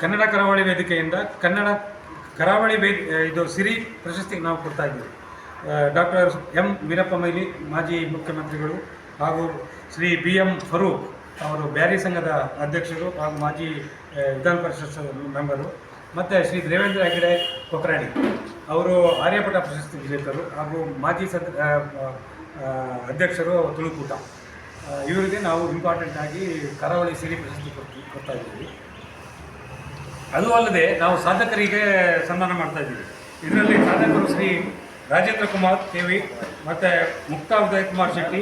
ಕನ್ನಡ ಕರಾವಳಿ ವೇದಿಕೆಯಿಂದ ಕನ್ನಡ ಕರಾವಳಿ ವೇದಿ ಇದು ಸಿರಿ ಪ್ರಶಸ್ತಿಗೆ ನಾವು ಕೊಡ್ತಾ ಇದ್ದೀವಿ. ಡಾಕ್ಟರ್ ಎಂ ವೀರಪ್ಪ ಮೈಲಿ, ಮಾಜಿ ಮುಖ್ಯಮಂತ್ರಿಗಳು ಹಾಗೂ ಶ್ರೀ ಬಿ ಎಂ ಫರೂಕ್ ಅವರು ಬ್ಯಾರಿ ಸಂಘದ ಅಧ್ಯಕ್ಷರು ಹಾಗೂ ಮಾಜಿ ವಿಧಾನ ಪರಿಷತ್ ಮೆಂಬರು ಮತ್ತು ಶ್ರೀ ದೇವೇಂದ್ರ ಹೆಗಡೆ ಕೊಕರಾಣಿ ಅವರು ಆರ್ಯಭಟ ಪ್ರಶಸ್ತಿ ವಿಜೇತರು ಹಾಗೂ ಮಾಜಿ ಸದ್ ಅಧ್ಯಕ್ಷರು ತುಳುಕೂಟ. ಇವರಿಗೆ ನಾವು ಇಂಪಾರ್ಟೆಂಟ್ ಆಗಿ ಕರಾವಳಿ ಸಿರಿ ಪ್ರಶಸ್ತಿ ಕೊಡ್ತಾ ಇದ್ದೀವಿ. ಅದು ಅಲ್ಲದೆ ನಾವು ಸಾಧಕರಿಗೆ ಸನ್ಮಾನ ಮಾಡ್ತಾ ಇದ್ದೀವಿ. ಇದರಲ್ಲಿ ಸಾಧಕರು ಶ್ರೀ ರಾಜೇಂದ್ರ ಕುಮಾರ್ ಕೆವಿ ಮತ್ತು ಮುಕ್ತಾ ಉದಯ್ ಕುಮಾರ್ ಶೆಟ್ಟಿ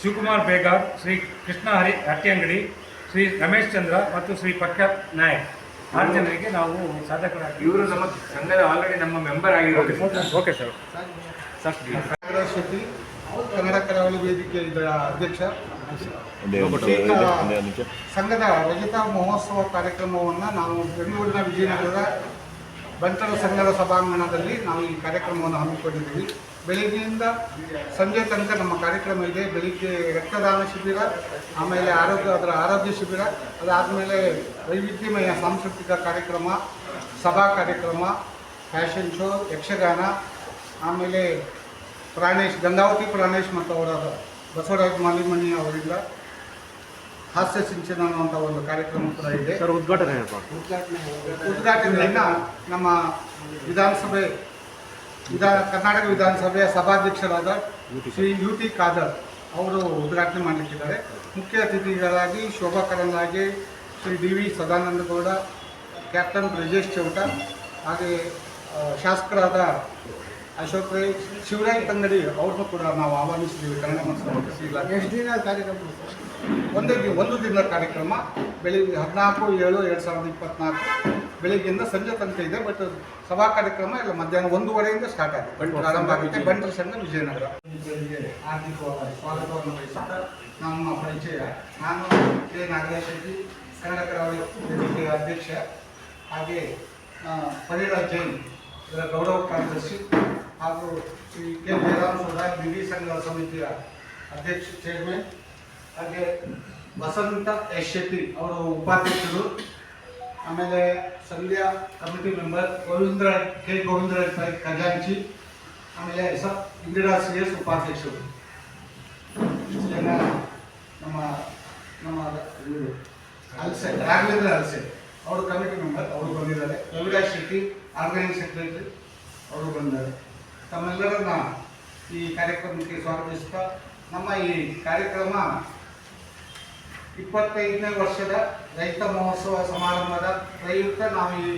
ಶಿವಕುಮಾರ್ ಬೇಗಾರ್ ಶ್ರೀ ಕೃಷ್ಣ ಹರಿ ಹಟ್ಟಿಯಂಗಡಿ ಶ್ರೀ ರಮೇಶ್ ಚಂದ್ರ ಮತ್ತು ಶ್ರೀ ಪ್ರಖ್ಯಾತ್ ನಾಯಕ್. ಆರು ಜನರಿಗೆ ನಾವು ಸಾಧಕರಾಗಿ ಇವರು ನಮ್ಮ ಸಂಘದ ಆಲ್ರೆಡಿ ನಮ್ಮ ಮೆಂಬರ್ ಆಗಿರೋದು ಓಕೆ ಸರ್. ಶೆಟ್ಟಿ ಕನ್ನಡ ಕರಾವಳಿ ವೇದಿಕೆ ಇದರ ಅಧ್ಯಕ್ಷ ಸಂಘದ ರಜತ ಮಹೋತ್ಸವ ಕಾರ್ಯಕ್ರಮವನ್ನು ನಾವು ಬೆಂಗಳೂರಿನ ವಿಜಯನಗರದ ಬಂಟರ ಸಂಘದ ಸಭಾಂಗಣದಲ್ಲಿ ನಾವು ಈ ಕಾರ್ಯಕ್ರಮವನ್ನು ಹಮ್ಮಿಕೊಂಡಿದ್ದೀವಿ. ಬೆಳಿಗ್ಗೆಯಿಂದ ಸಂಜೆ ತನಕ ನಮ್ಮ ಕಾರ್ಯಕ್ರಮ ಇದೆ. ಬೆಳಿಗ್ಗೆ ರಕ್ತದಾನ ಶಿಬಿರ ಆಮೇಲೆ ಆರೋಗ್ಯ ಅದರ ಆರೋಗ್ಯ ಶಿಬಿರ ಅದಾದಮೇಲೆ ವೈವಿಧ್ಯಮಯ ಸಾಂಸ್ಕೃತಿಕ ಕಾರ್ಯಕ್ರಮ ಸಭಾ ಕಾರ್ಯಕ್ರಮ ಫ್ಯಾಷನ್ ಶೋ ಯಕ್ಷಗಾನ ಆಮೇಲೆ ಪ್ರಾಣೇಶ್ ಗಂಗಾವತಿ ಪ್ರಾಣೇಶ್ ಮತ್ತು ಅವರ ಬಸವರಾಜ್ ಮಾಲಿಮಣಿ ಅವರಿಂದ ಹಾಸ್ಯ ಸಿಂಚನ ಅನ್ನುವಂಥ ಒಂದು ಕಾರ್ಯಕ್ರಮ ಕೂಡ ಇದೆ. ಸರ್ ಉದ್ಘಾಟನೆ ಉದ್ಘಾಟನೆಯನ್ನು ನಮ್ಮ ವಿಧಾನಸಭೆ ವಿಧಾನ ಕರ್ನಾಟಕ ವಿಧಾನಸಭೆಯ ಸಭಾಧ್ಯಕ್ಷರಾದ ಶ್ರೀ ಯು ಟಿ ಖಾದರ್ ಅವರು ಉದ್ಘಾಟನೆ ಮಾಡಲಿಕ್ಕಿದ್ದಾರೆ. ಮುಖ್ಯ ಅತಿಥಿಗಳಾಗಿ Shobha Karandlaje Shri D V Sadananda Gowda captain Brijesh Chowta ಹಾಗೆ ಶಾಸಕರಾದ ಅಶೋಕ್ ರೈ ಶಿವರಾಯ್ ತಂಗಡಿ ಅವ್ರನ್ನೂ ಕೂಡ ನಾವು ಆಹ್ವಾನಿಸಿದ್ದೀವಿ ಕನ್ನಡ ಸಂಸ್ಕೃತಿ ಇಲಾಖೆ ಎಷ್ಟು ದಿನ ಕಾರ್ಯಕ್ರಮ? ಒಂದೇ ದಿನ ಒಂದು ದಿನದ ಕಾರ್ಯಕ್ರಮ. ಬೆಳಿಗ್ಗೆ ಹದಿನಾಲ್ಕು ಏಳು ಎರಡು ಸಾವಿರದ ಇಪ್ಪತ್ನಾಲ್ಕು. ಬೆಳಿಗ್ಗೆಯಿಂದ ಸಂಜೆ ತನಕ ಇದೆ ಬಟ್ ಸಭಾ ಕಾರ್ಯಕ್ರಮ ಇಲ್ಲ ಮಧ್ಯಾಹ್ನ ಒಂದೂವರೆಯಿಂದ ಸ್ಟಾರ್ಟ್ ಆಗುತ್ತೆ ಪ್ರಾರಂಭ ಆಗುತ್ತೆ. ಬಂಟರ ಸಂಘ ವಿಜಯನಗರ. ಆರ್ಥಿಕವಾಗಿ ಸ್ವಾಗತವನ್ನು ವಹಿಸುತ್ತಾ ನಮ್ಮ ಪರಿಚಯ. ನಾನು ಕೆ. ನಾಗರಾಜ್ ಶೆಟ್ಟಿ ಕನ್ನಡ ಕರಾವಳಿ ಅಧ್ಯಕ್ಷ. ಹಾಗೆ ಪರಿಣಾಮ ಜೈನ್ ಇದರ ಗೌರವ ಕಾರ್ಯದರ್ಶಿ. ಹಾಗೂ ಶ್ರೀ ಕೆ ಜಯರಾಮ್ ನಿಧಿ ಸಂಘ ಸಮಿತಿಯ ಅಧ್ಯಕ್ಷ ಚೇರ್ಮನ್ ಹಾಗೆ ವಸಂತ ಎಸ್ ಶೆಟ್ಟಿ ಅವರು ಉಪಾಧ್ಯಕ್ಷರು. ಆಮೇಲೆ Sandhya committee member Govindra, K Govindra Sai ಖಜಾಂಚಿ. ಆಮೇಲೆ ಎಸ್ ಇಂದಿರಾ ಸಿ ಎಸ್ ಉಪಾಧ್ಯಕ್ಷರು. ನಮ್ಮ ನಮ್ಮ ಅಲ್ಸೆ, ರಾಘವೇಂದ್ರ ಅಲ್ಸೆ ಅವರು ಕಮಿಟಿ ಮೆಂಬರ್ ಅವರು ಬಂದಿದ್ದಾರೆ. ರವಿರಾಜ್ ಶೆಟ್ಟಿ ಆರ್ಗನೈಸ್ ಸೆಕ್ರೆಟರಿ ಅವರು ಬಂದಿದ್ದಾರೆ. ತಮ್ಮೆಲ್ಲರನ್ನ ಈ ಕಾರ್ಯಕ್ರಮಕ್ಕೆ ಸ್ವಾಗತಿಸ್ತಾ, ನಮ್ಮ ಈ ಕಾರ್ಯಕ್ರಮ ಇಪ್ಪತ್ತೈದನೇ ವರ್ಷದ ರೈತ ಮಹೋತ್ಸವ ಸಮಾರಂಭದ ಪ್ರಯುಕ್ತ ನಾವು ಈ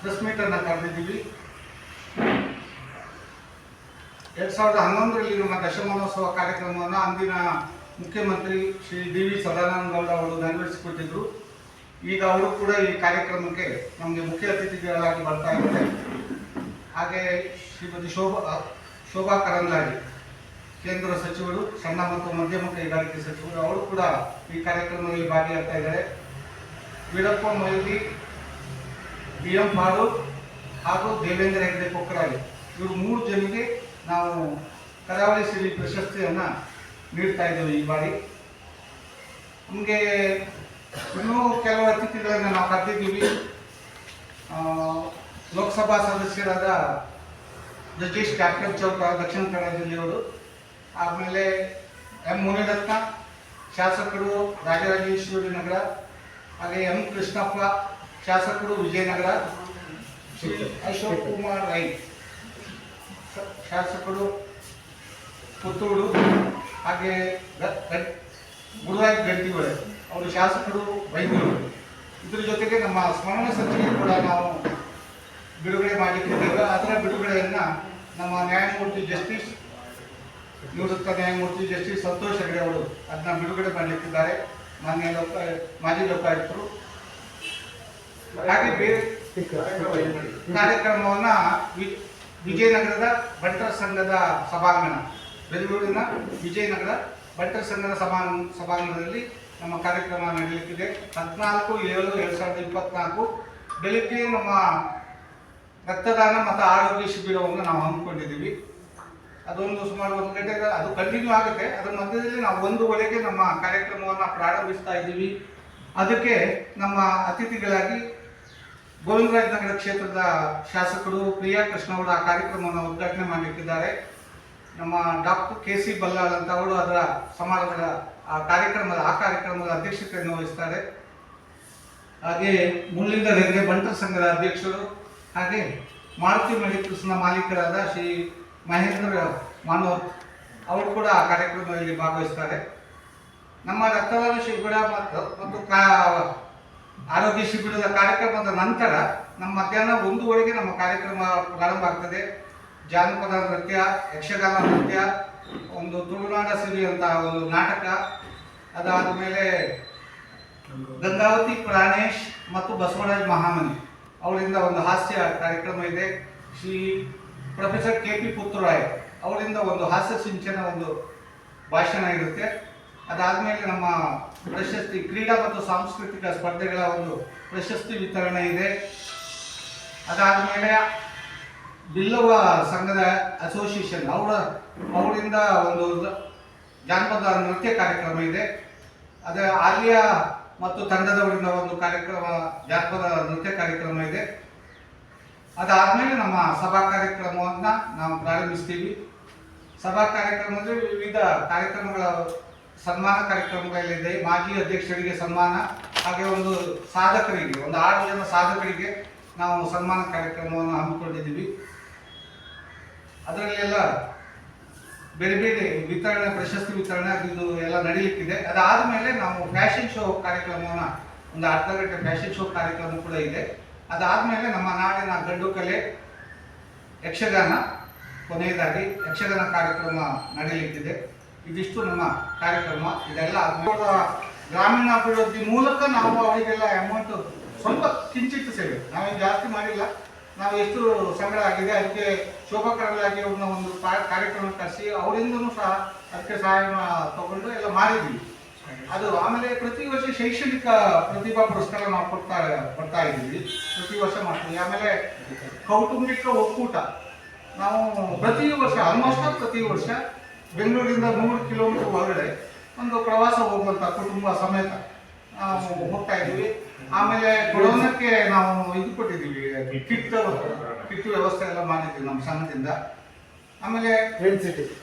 ಪ್ರೆಸ್ ಮೀಟನ್ನು ಕರೆದಿದ್ದೀವಿ. ಎರಡು ಸಾವಿರದ ಹನ್ನೊಂದರಲ್ಲಿ ನಮ್ಮ ದಶಮಾನೋತ್ಸವ ಕಾರ್ಯಕ್ರಮವನ್ನು ಅಂದಿನ ಮುಖ್ಯಮಂತ್ರಿ ಶ್ರೀ ಡಿ ವಿ ಸದಾನಂದ ಗೌಡ ಅವರು ನೆರವೇರಿಸಿಕೊಟ್ಟಿದ್ರು. ಈಗ ಅವರು ಕೂಡ ಈ ಕಾರ್ಯಕ್ರಮಕ್ಕೆ ನಮಗೆ ಮುಖ್ಯ ಅತಿಥಿಗಳಾಗಿ ಬರ್ತಾ ಇದ್ದಾರೆ. ಹಾಗೆ ಶ್ರೀಮತಿ ಶೋಭಾ ಶೋಭಾ ಕರಂದ್ಲಾಜೆ, ಕೇಂದ್ರ ಸಚಿವರು, ಸಣ್ಣ ಮತ್ತು ಮಧ್ಯಮ ಕೈಗಾರಿಕೆ ಸಚಿವರು, ಅವರು ಕೂಡ ಈ ಕಾರ್ಯಕ್ರಮದಲ್ಲಿ ಭಾಗಿಯಾಗ್ತಾ ಇದ್ದಾರೆ. ವೀರಪ್ಪ ಮೊಯ್ಲಿ ಬಿ ಎಂ ಫಾರೂಕ್ ಹಾಗೂ ದೇವೇಂದ್ರ ಹೆಗ್ಡೆ ಕೊಕ್ಕರಾಳಿ ಇವರು ಮೂರು ಜನರಿಗೆ ನಾವು ಕರಾವಳಿ ಸಿರಿ ಪ್ರಶಸ್ತಿಯನ್ನು ನೀಡ್ತಾ ಇದ್ದೇವೆ ಈ ಬಾರಿ. ನಮಗೆ ಇನ್ನೂ ಕೆಲವು ಅತಿಥಿಗಳನ್ನು ನಾವು ಕರೆದಿದ್ದೀವಿ. ಲೋಕಸಭಾ ಸದಸ್ಯರಾದ ಜಗದೀಶ್ ಕ್ಯಾಪ್ಟನ್ ಚೌಕ, ದಕ್ಷಿಣ ಕನ್ನಡ ಜಿಲ್ಲೆಯವರು ಆಮೇಲೆ ಎಂ ಮುನಿರತ್ನ ಶಾಸಕರು ರಾಜರಾಜೇಶ್ವರಿ ನಗರ, ಹಾಗೆ ಎಂ ಕೃಷ್ಣಪ್ಪ, ಶಾಸಕರು ವಿಜಯನಗರ ಅಶೋಕ್ ಕುಮಾರ್ ರೈ, ಶಾಸಕರು ಪುತ್ತೂರು, ಹಾಗೆ ಗುರುರಾಯ್ ಗ- ಗುರುರಾಜ್ ಗಟ್ಟಿಗೊಳೆ ಅವರು ಶಾಸಕರು ಬೈಂದೂರು ಇದ್ರ ಜೊತೆಗೆ ನಮ್ಮ ಸ್ಮರಣ ಸಚಿವರು ಕೂಡ ನಾವು ಬಿಡುಗಡೆ ಮಾಡಲಿಕ್ಕಿದ್ದೇವೆ ಅದರ ಬಿಡುಗಡೆಯನ್ನು ನಮ್ಮ ನ್ಯಾಯಮೂರ್ತಿ ಜಸ್ಟಿಸ್, ನಿವೃತ್ತ ನ್ಯಾಯಮೂರ್ತಿ ಜಸ್ಟಿಸ್ ಸಂತೋಷ್ ಹೆಗಡೆ ಅವರು ಅದನ್ನ ಬಿಡುಗಡೆ ಮಾಡಲಿಕ್ಕಿದ್ದಾರೆ ಮಾನ್ಯ ಲೋಕ, ಮಾಜಿ ಲೋಕಾಯುಕ್ತರು. ಹಾಗೆ ಬೇರೆ ಕಾರ್ಯಕ್ರಮವನ್ನ ವಿಜಯನಗರದ ಬಂಟರ ಸಂಘದ ಸಭಾಂಗಣ, ಬೆಂಗಳೂರಿನ ವಿಜಯನಗರ ಬಂಟರ ಸಂಘದ ಸಭಾ, ಸಭಾಂಗಣದಲ್ಲಿ ನಮ್ಮ ಕಾರ್ಯಕ್ರಮ ನಡೆಯಲಿಕ್ಕಿದೆ. ಹದಿನಾಲ್ಕು ಏಳು ಎರಡು ಸಾವಿರದ ಇಪ್ಪತ್ನಾಲ್ಕು. ಬೆಳಿಗ್ಗೆ ನಮ್ಮ ರಕ್ತದಾನ ಮತ್ತು ಆರೋಗ್ಯ ಶಿಬಿರವನ್ನು ನಾವು ಹಮ್ಮಿಕೊಂಡಿದ್ದೀವಿ. ಅದೊಂದು ಸುಮಾರು ಒಂದು ಗಂಟೆಗೆ ಅದು ಕಂಟಿನ್ಯೂ ಆಗುತ್ತೆ. ಅದರ ಮಧ್ಯದಲ್ಲಿ ನಾವು ಒಂದುವರೆಗೆ ನಮ್ಮ ಕಾರ್ಯಕ್ರಮವನ್ನು ಪ್ರಾರಂಭಿಸ್ತಾ ಇದ್ದೀವಿ. ಅದಕ್ಕೆ ನಮ್ಮ ಅತಿಥಿಗಳಾಗಿ ಗೋವಿಂದರಾಜ ನಗರ ಕ್ಷೇತ್ರದ ಶಾಸಕರು ಪ್ರಿಯಾ ಕೃಷ್ಣ ಅವರು ಆ ಕಾರ್ಯಕ್ರಮವನ್ನು ಉದ್ಘಾಟನೆ ಮಾಡಲಿಕ್ಕಿದ್ದಾರೆ ನಮ್ಮ ಡಾಕ್ಟರ್ ಕೆ ಸಿ ಬಲ್ಲಾಳ್ ಅಂತ ಅವರು ಅದರ ಸಮಾರಂಭದ, ಆ ಕಾರ್ಯಕ್ರಮದ ಆ ಕಾರ್ಯಕ್ರಮದ ಅಧ್ಯಕ್ಷತೆಯನ್ನು ವಹಿಸ್ತಾರೆ. ಹಾಗೆ ಮುಳ್ಳಿಂದ ಹೆಗ್ಗೆ ಬಂಟರ ಸಂಘದ ಅಧ್ಯಕ್ಷರು ಹಾಗೆ ಮಾರುತಿ ಮೆಡಿಕಲ್ಸ್ನ ಮಾಲೀಕರಾದ ಶ್ರೀ ಮಹೇಂದ್ರ ಮನೋಹರ್ ಅವರು ಕೂಡ ಆ ಕಾರ್ಯಕ್ರಮದಲ್ಲಿ ಭಾಗವಹಿಸ್ತಾರೆ. ನಮ್ಮ ರಕ್ತದಾನ ಶಿಬಿರ ಮತ್ತು ಮತ್ತು ಆರೋಗ್ಯ ಶಿಬಿರದ ಕಾರ್ಯಕ್ರಮದ ನಂತರ ನಮ್ಮ ಮಧ್ಯಾಹ್ನ ಒಂದೂವರೆಗೆ ನಮ್ಮ ಕಾರ್ಯಕ್ರಮ ಪ್ರಾರಂಭ ಆಗ್ತದೆ. ಜಾನಪದ ನೃತ್ಯ, ಯಕ್ಷಗಾನ ನೃತ್ಯ, ಒಂದು ತುಳುನಾಡ ಸಿರಿ ಅಂತ ಒಂದು ನಾಟಕ ಅದಾದ ಮೇಲೆ ಗಂಗಾವತಿ, ಪ್ರಾಣೇಶ್ ಮತ್ತು ಬಸವರಾಜ್ ಮಹಾಮನಿ. ಅವರಿಂದ ಒಂದು ಹಾಸ್ಯ ಕಾರ್ಯಕ್ರಮ ಇದೆ. Shri professor K P Puthraya ಅವರಿಂದ ಒಂದು ಹಾಸ್ಯ ಸಿಂಚನ ಒಂದು ಭಾಷಣ ಇರುತ್ತೆ. ಅದಾದಮೇಲೆ ನಮ್ಮ ಪ್ರಶಸ್ತಿ ಕ್ರೀಡಾ ಮತ್ತು ಸಾಂಸ್ಕೃತಿಕ ಸ್ಪರ್ಧೆಗಳ ಒಂದು ಪ್ರಶಸ್ತಿ ವಿತರಣೆ ಇದೆ. ಅದಾದಮೇಲೆ ಬಿಲ್ಲವ ಸಂಘದ ಅಸೋಸಿಯೇಷನ್ ಅವರ ಅವರಿಂದ ಒಂದು ಜಾನಪದ ನೃತ್ಯ ಕಾರ್ಯಕ್ರಮ ಇದೆ. ಅದೇ ಆಲಿಯಾ ಮತ್ತು ತಂಡದವರಿಂದ ಒಂದು ಕಾರ್ಯಕ್ರಮ, ಜಾನಪದ ನೃತ್ಯ ಕಾರ್ಯಕ್ರಮ ಇದೆ. ಅದಾದಮೇಲೆ ನಮ್ಮ ಸಭಾ ಕಾರ್ಯಕ್ರಮವನ್ನು ನಾವು ಪ್ರಾರಂಭಿಸ್ತೀವಿ. ಸಭಾ ಕಾರ್ಯಕ್ರಮದಲ್ಲಿ ವಿವಿಧ ಕಾರ್ಯಕ್ರಮಗಳ ಸನ್ಮಾನ ಕಾರ್ಯಕ್ರಮಗಳಿದೆ. ಮಾಜಿ ಅಧ್ಯಕ್ಷರಿಗೆ ಸನ್ಮಾನ, ಹಾಗೆ ಒಂದು ಸಾಧಕರಿಗೆ, ಒಂದು ಆರು ಜನ ಸಾಧಕರಿಗೆ ನಾವು ಸನ್ಮಾನ ಕಾರ್ಯಕ್ರಮವನ್ನು ಹಮ್ಮಿಕೊಂಡಿದ್ದೀವಿ. ಅದರಲ್ಲೆಲ್ಲ ಬೇರೆ ಬೇರೆ ವಿತರಣೆ, ಪ್ರಶಸ್ತಿ ವಿತರಣೆ ಇದು ಎಲ್ಲ ನಡೀಲಿಕ್ಕಿದೆ. ಅದಾದಮೇಲೆ ನಾವು ಫ್ಯಾಷನ್ ಶೋ ಕಾರ್ಯಕ್ರಮವನ್ನ, ಒಂದು ಅರ್ಧ ಗಂಟೆ ಫ್ಯಾಷನ್ ಶೋ ಕಾರ್ಯಕ್ರಮ ಕೂಡ ಇದೆ. ಅದಾದಮೇಲೆ ನಮ್ಮ ನಾಡಿನ ಗಂಡು ಕಲೆ ಯಕ್ಷಗಾನ ಕೊನೆಯದಾಗಿ ಯಕ್ಷಗಾನ ಕಾರ್ಯಕ್ರಮ ನಡೀಲಿಕ್ಕಿದೆ. ಇದಿಷ್ಟು ನಮ್ಮ ಕಾರ್ಯಕ್ರಮ. ಇದೆಲ್ಲ ಗ್ರಾಮೀಣ ಗ್ರಾಮೀಣಾಭಿವೃದ್ಧಿ ಮೂಲಕ ನಾವು ಅವರಿಗೆಲ್ಲ ಅಮೌಂಟ್ ಸ್ವಲ್ಪ ಕಿಂಚಿತ್ತು ಸೇವೆ. ನಾವೇನು ಜಾಸ್ತಿ ಮಾಡಿಲ್ಲ. ನಾವು ಎಷ್ಟು ಸಂಗಡ ಆಗಿದೆ, ಅದಕ್ಕೆ ಶೋಭಾ ಅವ್ರನ್ನ ಒಂದು ಕಾರ್ಯಕ್ರಮ ಕರೆಸಿ ಅವರಿಂದನೂ ಸಹ ಅದಕ್ಕೆ ಸಹಾಯ ತಗೊಂಡು ಎಲ್ಲ ಮಾಡಿದ್ವಿ. ಅದು ಆಮೇಲೆ ಪ್ರತಿ ವರ್ಷ ಶೈಕ್ಷಣಿಕ ಪ್ರತಿಭಾ ಪುರಸ್ಕಾರ ನಾವು ಕೊಡ್ತಾ ಕೊಡ್ತಾ ಇದ್ದೀವಿ ಪ್ರತಿ ವರ್ಷ ಮಾಡ್ತೀವಿ. ಆಮೇಲೆ ಕೌಟುಂಬಿಕ ಒಕ್ಕೂಟ. ನಾವು ಪ್ರತಿ ವರ್ಷ ಆಲ್ಮೋಸ್ಟ್ ಪ್ರತಿ ವರ್ಷ ಬೆಂಗಳೂರಿಂದ ನೂರು ಕಿಲೋಮೀಟರ್ ಒಳಗಡೆ ಒಂದು ಪ್ರವಾಸ ಹೋಗುವಂಥ ಕುಟುಂಬ ಸಮೇತ ನಾವು ಹೋಗ್ತಾ ಇದ್ದೀವಿ ಆಮೇಲೆ ಕೊಡೋನಕ್ಕೆ ನಾವು ಇದು ಕೊಟ್ಟಿದ್ದೀವಿ ಕಿಟ್ ಕಿಟ್ ವ್ಯವಸ್ಥೆ ಎಲ್ಲ ಮಾಡಿದ್ದೀವಿ ನಮ್ಮ ಸಂಘದಿಂದ. ಆಮೇಲೆ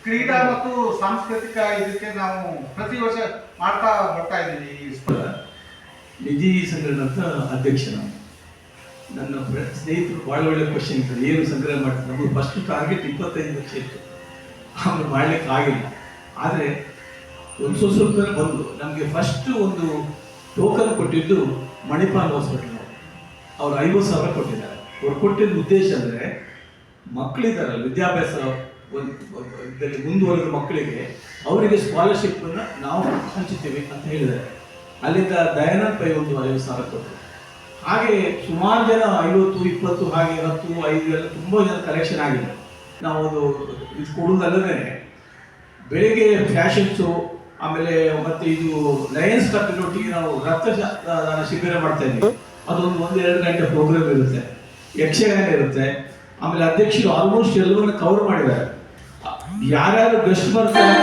ಕ್ರೀಡಾ ಮತ್ತು ಸಾಂಸ್ಕೃತಿಕ ಇದಕ್ಕೆ ನಾವು ಪ್ರತಿ ವರ್ಷ ಮಾಡ್ತಾ ಬರ್ತಾ ಇದ್ದೀವಿ ಈ ಸ್ಪರ್ಧೆ. ನಿಧಿ ಸಂಗ್ರಹದ ಅಧ್ಯಕ್ಷ ನಾನು. ನನ್ನ ಸ್ನೇಹಿತರು ಭಾಳ ಒಳ್ಳೆ ಕ್ವಶನ್ ಇತ್ತು ಏನು ಸಂಗ್ರಹ ಮಾಡ್ತಾರೆ? ನಮಗೆ ಫಸ್ಟ್ ಟಾರ್ಗೆಟ್ ಇಪ್ಪತ್ತೈದು ಲಕ್ಷ ಇತ್ತು. ಆಮೇಲೆ ಮಾಡ್ಲಿಕ್ಕೆ ಆಗಿಲ್ಲ. ಆದರೆ ಒಂದು ಸ್ವಲ್ಪ ಬಂದು ನಮಗೆ ಫಸ್ಟ್ ಒಂದು ಟೋಕನ್ ಕೊಟ್ಟಿದ್ದು ಮಣಿಪಾಲ್ ಹಾಸ್ಪಿಟಲ್ ಅವ್ರು ಐವತ್ತು ಸಾವಿರ ಕೊಟ್ಟಿದ್ದಾರೆ. ಅವ್ರು ಕೊಟ್ಟಿದ್ದ ಉದ್ದೇಶ ಅಂದರೆ ಮಕ್ಕಳಿದಾರಲ್ಲ, ವಿದ್ಯಾಭ್ಯಾಸ ಒಂದು ಇದರಲ್ಲಿ ಮುಂದುವರೆದ ಮಕ್ಕಳಿಗೆ ಅವರಿಗೆ ಸ್ಕಾಲರ್ಶಿಪ್ಪನ್ನು ನಾವು ಹಂಚುತ್ತೀವಿ ಅಂತ ಹೇಳಿದ್ದಾರೆ. ಅಲ್ಲಿಂದ ದಯಾನಂದ್ ಪೈ ಒಂದು ಐವತ್ತು ಸಾವಿರ ಕೊಟ್ಟರು ಹಾಗೆ ಸುಮಾರು ಜನ ಐವತ್ತು, ಇಪ್ಪತ್ತು, ಹಾಗೆ ಹತ್ತು, ಐದು ಎಲ್ಲ ತುಂಬ ಜನ ಕಲೆಕ್ಷನ್ ಆಗಿದೆ. ನಾವು ಅದು ಇದು ಕೊಡುವುದಲ್ಲದೇ, ಬೆಳಿಗ್ಗೆ ಫ್ಯಾಷನ್ ಶೋ ಆಮೇಲೆ ಮತ್ತೆ ಇದು ಲಯನ್ಸ್ ಕ್ಲಬ್ನೊಟ್ಟಿಗೆ ನಾವು ರಕ್ತ ಶಿಬಿರ ಮಾಡ್ತಾ ಇದ್ವಿ. ಅದೊಂದು ಒಂದು ಎರಡು ಗಂಟೆ ಪ್ರೋಗ್ರಾಮ್ ಇರುತ್ತೆ. ಯಕ್ಷಗಾನ ಇರುತ್ತೆ. ಆಮೇಲೆ ಅಧ್ಯಕ್ಷರು ಆಲ್ಮೋಸ್ಟ್ ಎಲ್ಲವನ್ನ ಕವರ್ ಮಾಡಿದ್ದಾರೆ. ಯಾರ್ಯಾರು ಗೆಸ್ಟ್ ಬರ್ತಾರೆ